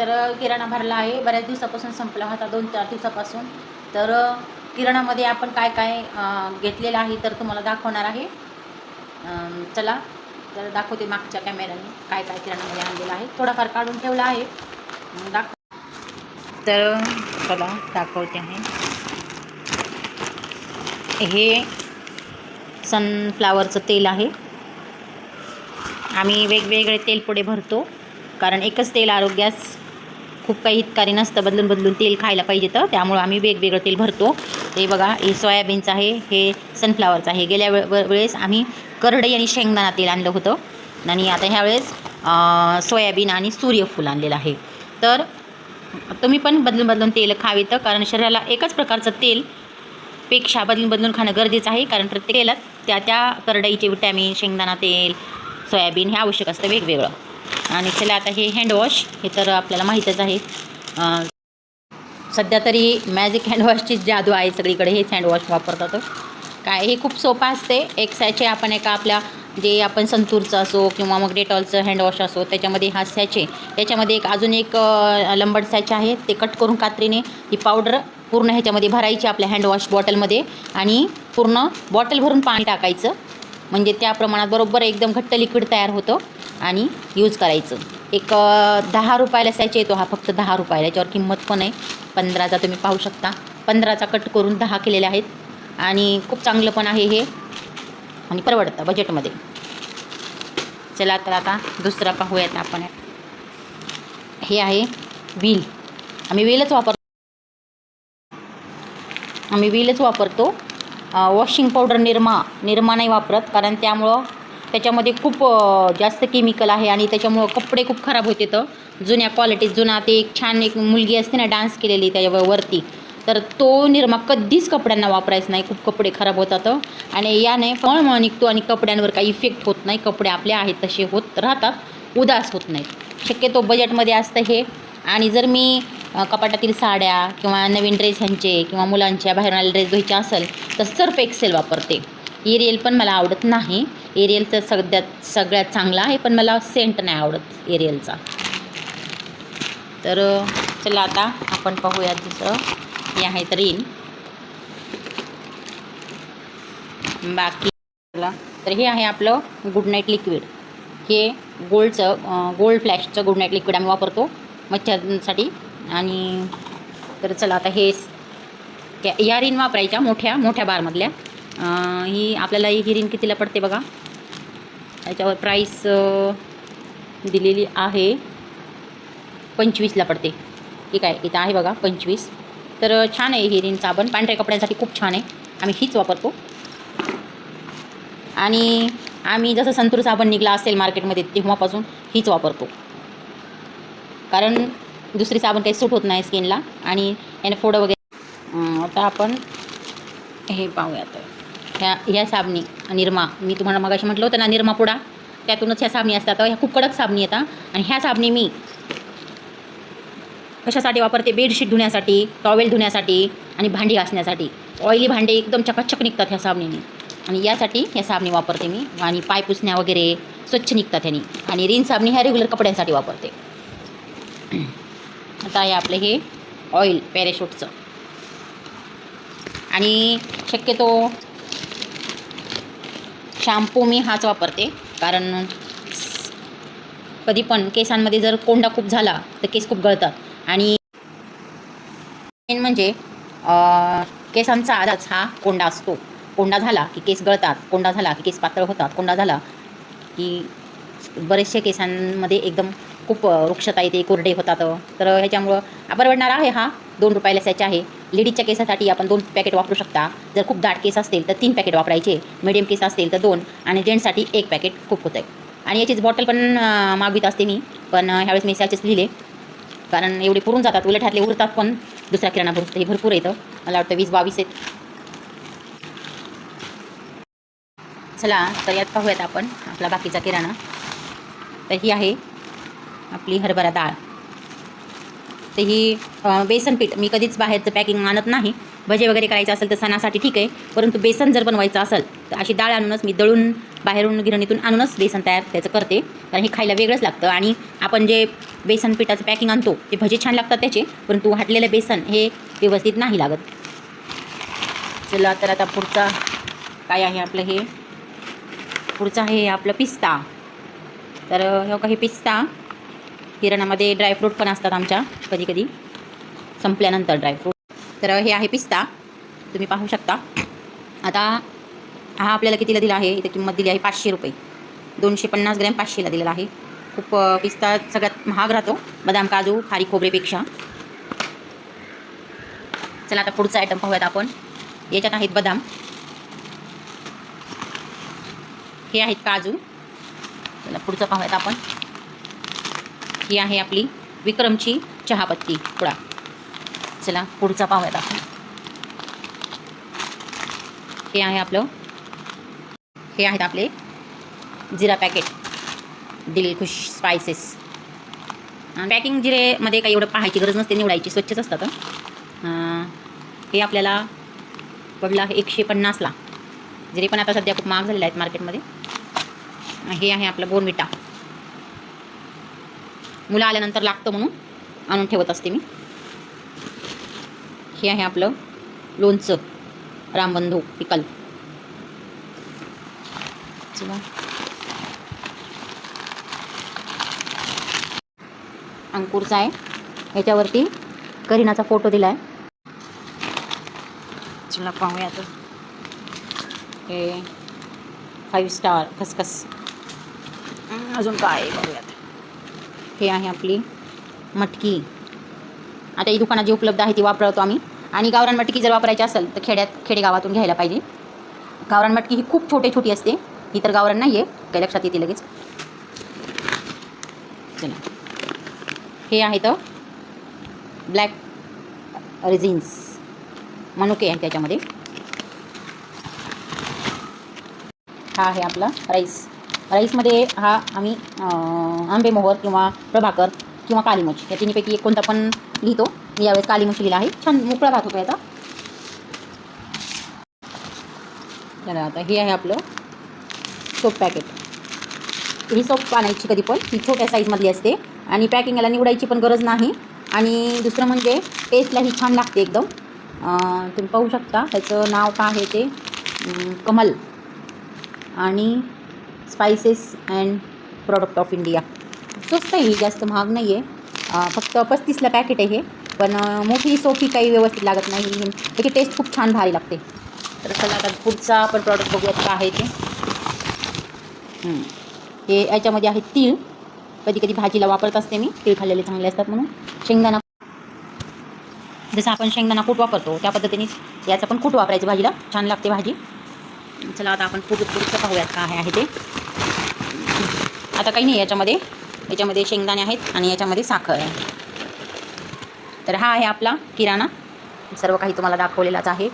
तर किराणा भरला आहे. बऱ्याच दिवसापासून संपला होता दोन चार दिवसापासून. तर किराणामध्ये आपण काय काय घेतलेलं आहे तर तुम्हाला दाखवणार आहे. चला तर दाखवते मागच्या कॅमेऱ्याने काय काय किराणामध्ये आणलेलं आहे. थोडाफार काढून ठेवला आहे. दाख तर चला दाखवते आहे. हे सनफ्लावरचं तेल आहे. आम्ही वेगवेगळे तेल पुढे भरतो कारण एकच तेल आरोग्यास खूप काही हितकारी नसतं बदलून बदलून तेल खायला पाहिजे तर. त्यामुळं आम्ही वेगवेगळं तेल भरतो. ते बघा हे सोयाबीनचं आहे हे सनफ्लावरचं आहे. गेल्या वे वेळेस आम्ही करडई आणि शेंगदाणा तेल आणलं होतं. आणि आता ह्यावेळेस सोयाबीन आणि सूर्यफूल आणलेलं आहे. तर तुम्ही पण बदलून बदलून तेल खावे तर कारण शरीराला एकच प्रकारचं तेल पेक्षा बदलून बदलून खाणं गरजेचं आहे. कारण प्रत्येक तेलात त्या त्या करडईचे विटॅमिन शेंगदाणा तेल सोयाबीन हे आवश्यक असतं वेगवेगळं. आणि चला आता हे हँडवॉश हे तर आपल्याला माहीतच आहे. सध्या तरी मॅजिक हँडवॉशचीच जादू आहे सगळीकडे हेच हँडवॉश वापरतात. काय हे खूप सोपं असते. एक सॅचे आपण एका आपल्या जे आपण संतूरचं असो किंवा मग डेटॉलचं हँडवॉश असो त्याच्यामध्ये हा सॅचे त्याच्यामध्ये एक अजून एक लंबड सॅच सॅचे आहे. ते कट करून कात्रीने ही पावडर पूर्ण ह्याच्यामध्ये भरायची आपल्या हँडवॉश बॉटलमध्ये आणि पूर्ण बॉटल भरून पाणी टाकायचं. म्हणजे त्या प्रमाणात बरोबर एकदम घट्ट लिक्विड तयार होतं. आणि यूज करायचं. एक दहा रुपयाला असायचे येतो हा फक्त दहा रुपयाला. याच्यावर किंमत पण आहे. पंधराचा तुम्ही पाहू शकता. पंधराचा कट करून दहा केलेले आहेत. आणि खूप चांगलं पण आहे हे. आणि परवडतं बजेटमध्ये चला तर आता दुसरा पाहूयात आपण. हे आहे व्हील आम्ही व्हीलच वापरतो आम्ही व्हीलच वापरतो. वॉशिंग पावडर निरमा निरमा नाही वापरत. कारण त्यामुळं त्याच्यामध्ये खूप जास्त केमिकल आहे आणि त्याच्यामुळं कपडे खूप खराब होते तर जुन्या क्वालिटीत जुना ते एक छान एक मुलगी असते ना डान्स केलेली त्याच्यावरती तर तो निरमा कधीच कपड्यांना वापरायचा नाही. खूप कपडे खराब होतात. आणि याने फळमळ निघतो आणि कपड्यांवर काही इफेक्ट होत नाही. कपडे आपले आहेत तसे होत राहतात. उदास होत नाहीत. शक्यतो बजेटमध्ये असतं हे. आणि जर मी कपाटातील साड्या किंवा नवीन ड्रेस ह्यांचे किंवा मुलांच्या बाहेरून आलेले ड्रेस धुवायचे असेल तर सर्फ एक्सेल वापरते. एरियल पण मला आवडत नाही. एरियलचं सगळ्यात सगळ्यात चांगला आहे पण मला सेंट नाही आवडत एरियलचा तर चला आता आपण पाहूयात दुसरं. हे आहे तर बाकी तर हे आहे आपलं गुड नाईट लिक्विड हे गोल्डचं गोल्ड फ्लॅशचं गुड नाईट लिक्विड आम्ही वापरतो मच्छरसाठी. आणि तर चला आता हे या त्या रिन वापरायच्या मोठ्या मोठ्या बारमधल्या ही आपल्याला ही हिरीन कितीला पडते बघा? याच्यावर प्राईस दिलेली आहे. पंचवीसला पडते. ठीक आहे इथं आहे बघा पंचवीस. तर छान आहे हिरीन साबण पांढऱ्या कपड्यांसाठी खूप छान आहे. आम्ही हीच वापरतो. आणि आम्ही जसं संतूर साबण निघला असेल मार्केटमध्ये तेव्हापासून हीच वापरतो. कारण दुसरी साबण काही सूट होत नाही स्किनला आणि याने फोडं वगैरे आता आपण हे पाहूयात. ह्या ह्या साबणी निरमा मी तुम्हाला मगाशी म्हटलं होतं ना निरमा पुडा. त्यातूनच ह्या साबणी असतात. ह्या खूप कडक साबणी येतात. आणि ह्या साबणी मी कशासाठी वापरते? बेडशीट धुण्यासाठी टॉवेल धुण्यासाठी आणि भांडी घासण्यासाठी. ऑइली भांडे एकदम चकाचक निघतात ह्या साबणीने. आणि यासाठी ह्या साबणी वापरते मी. आणि पाय पुसण्या वगैरे स्वच्छ निघतात ह्यानी. आणि रिन साबणी ह्या रेग्युलर कपड्यांसाठी वापरते. आता आहे आपलं हे ऑइल पॅरेशूटचं. आणि शक्यतो शॅम्पू मी हाच वापरते. कारण कधी पण केसांमध्ये जर कोंडा खूप झाला तर केस खूप गळतात. आणि मेन म्हणजे केसांचा आधाच हा कोंडा असतो. कोंडा झाला की केस गळतात कोंडा झाला की केस पातळ होतात कोंडा झाला की बरेचसे केसांमध्ये एकदम खूप वृक्षता येते कोरडे होतात. तर ह्याच्यामुळं परवडणार आहे हा दोन रुपयाला त्याचे आहे. लेडीजच्या केसासाठी आपण दोन पॅकेट वापरू शकता. जर खूप दाट केस असतील तर तीन पॅकेट वापरायचे. मिडियम केस असतील तर दोन आणि जेंट्ससाठी एक पॅकेट खूप होतं आहे आणि याचीच बॉटल पण अ, मागवित असते मी. पण ह्यावेळेस मी सॅचेस लिहिले. कारण एवढे पुरून जातात उलट हातले उरतात पण दुसरा किराणा भरतो हे भरपूर येतं मला वाटतं वीस बावीस आहेत. चला तर यात पाहूयात आपण आपला बाकीचा किराणा. तर ही आहे आपली हरभरा डाळ. तर ही बेसन पीठ मी कधीच बाहेरचं पॅकिंग आणत नाही. भजे वगैरे करायचं असेल तर सणासाठी ठीक आहे. परंतु बेसन जर बनवायचं असेल तर अशी डाळ आणूनच मी दळून बाहेरून गिरणीतून आणूनच बेसन तयार त्याचं करते. कारण हे खायला वेगळंच लागतं. आणि आपण जे बेसन पिठाचं पॅकिंग आणतो ते भजे छान लागतात त्याचे. परंतु हाटलेलं बेसन हे व्यवस्थित नाही लागत. चला तर आता पुढचा काय आहे आपलं हे? पुढचं आहे आपलं पिस्ता. तर हे काही पिस्ता. किराणामध्ये ड्रायफ्रूट पण असतात आमच्या कधी कधी संपल्यानंतर ड्रायफ्रूट तर हे आहे पिस्ता. तुम्ही पाहू शकता. आता हा आपल्याला कितीला दिला आहे? इथे किंमत दिली आहे पाचशे रुपये. दोनशे पन्नास ग्रॅम पाचशेला दिलेला आहे. खूप पिस्ता सगळ्यात महाग राहतो. बदाम काजू खारी खोबरेपेक्षा चला आता पुढचा आयटम पाहूयात आपण. याच्यात आहेत बदाम. हे आहेत काजू. चला पुढचं पाहूयात आपण. ही आहे आपली विक्रमची चहापत्ती. पुडा. चला पुढचा पाहूयात आपण हे आहे आपलं हे आहेत आपले जिरा पॅकेट. दिलखुश स्पायसेस. पॅकिंग जिरेमध्ये काही एवढं पाहायची गरज नसते निवडायची स्वच्छच असतात हे. आपल्याला पडलं आहे एकशे पन्नासला जिरे पण आता सध्या खूप महाग झालेले आहेत मार्केटमध्ये. हे आहे आपलं बोनविटा मुलं आल्यानंतर लागतं म्हणून आणून ठेवत असते मी. हे आहे आपलं लोणचं रामबंधू पिकल. अंकुरचा आहे. ह्याच्यावरती करीनाचा फोटो दिला आहे चला पाहूया आता. हे फाईव्ह स्टार खसखस. अजून काय आहे बघूयात. हे आहे आपली मटकी. आता ही दुकानात जी उपलब्ध आहे ती वापरतो आम्ही. आणि गावरान मटकी जर वापरायची असेल तर खेड्यात खेडेगावातून घ्यायला पाहिजे. गावरान मटकी ही खूप छोटे छोटी असते. ही तर गावरान नाही आहे काही लक्षात येते लगेच. चला. हे आहे तर ब्लॅक रेझिन्स. मनुके आहे त्याच्यामध्ये. हा आहे आपला राईस. राईसमध्ये हा आम्ही आंबेमोहर किंवा प्रभाकर किंवा कालीमुच या तिन्हीपैकी एक कोणता पण लिहितो. मी यावेळेस कालीमुच लिहिला आहे. छान मोकळा भात होतो याचा. चला आता हे आहे आपलं सोप पॅकेट ही सोप आणायची कधी पण. ही छोट्या साईजमधली असते. आणि पॅकिंग याला निवडायची पण गरज नाही. आणि दुसरं म्हणजे टेस्टलाही छान लागते एकदम. तुम्ही पाहू शकता. त्याचं नाव काय आहे ते? कमल. आणि spices and product of India स्वस्त आहे जास्त महाग नाही आहे फक्त पस्तीसला पॅकेट आहे हे. पण मोठी सोपी काही व्यवस्थित लागत नाही. त्याची टेस्ट खूप छान भारी लागते. तर चला आता पुढचा आपण प्रॉडक्ट बघूयात का आहे ते. हे याच्यामध्ये आहे तीळ. कधी कधी भाजीला वापरत असते मी. तीळ खाल्लेले चांगले असतात म्हणून. शेंगदाणा. जसं आपण शेंगदाणा कूट वापरतो त्या पद्धतीने याचं पण कूट वापरायचं भाजीला. छान लागते भाजी. चला आता आपण पुढ पुढचं पाहूयात काय आहे ते. आता काही नाही याच्यामध्ये याच्यामध्ये शेंगदाणे आहेत आणि याच्यामध्ये साखर आहे. तर हा आहे आपला किराणा. सर्व काही तुम्हाला दाखवलेलाच आहे.